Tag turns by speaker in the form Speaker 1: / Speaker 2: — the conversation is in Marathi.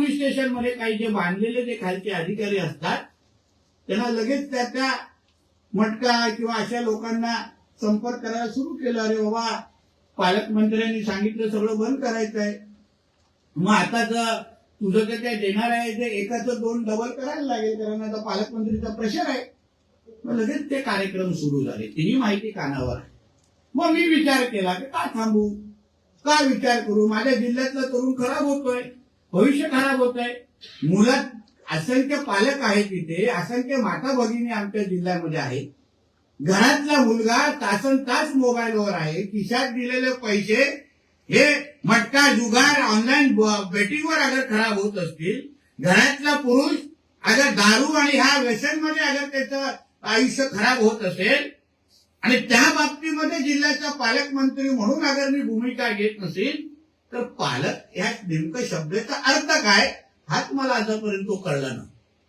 Speaker 1: पोलीस स्टेशनमध्ये काही जे बांधलेले जे खालचे अधिकारी असतात त्यांना लगेच त्या त्या मटका किंवा अशा लोकांना संपर्क करायला सुरू केला. अरे बाबा पालकमंत्र्यांनी सांगितलं सगळं बंद करायचं आहे मग आता तुझं जे काय देणार आहे ते एकाचं दोन डबल करायला लागेल कारण आता पालकमंत्रीचा प्रेशर आहे. मग लगेच ते कार्यक्रम सुरू झाले. तिही माहिती कानावर आहे. मग मी विचार केला की का थांबू? का विचार करू? माझ्या जिल्ह्यातला तरुण खराब होतोय. भविष्य खराब होत आहे. मुलं असंख्य पालक आहेत तिथे असंख्य माता भगिनी आमच्या जिल्ह्यामध्ये आहे घरातला मुलगा तासन तास मोबाईलवर आहे खिशात दिलेले पैसे हे मटका जुगार ऑनलाईन बेटिंगवर अगर खराब होत असतील घरातला पुरुष अगर दारू आणि ह्या व्यसनमध्ये अगर त्याचं आयुष्य खराब होत असेल आणि त्या बाबतीमध्ये जिल्ह्याचा पालकमंत्री म्हणून अगर मी भूमिका घेत नसेल तर पालक या नेमकं शब्दाचा अर्थ काय हाच मला आतापर्यंत तो कळला नाही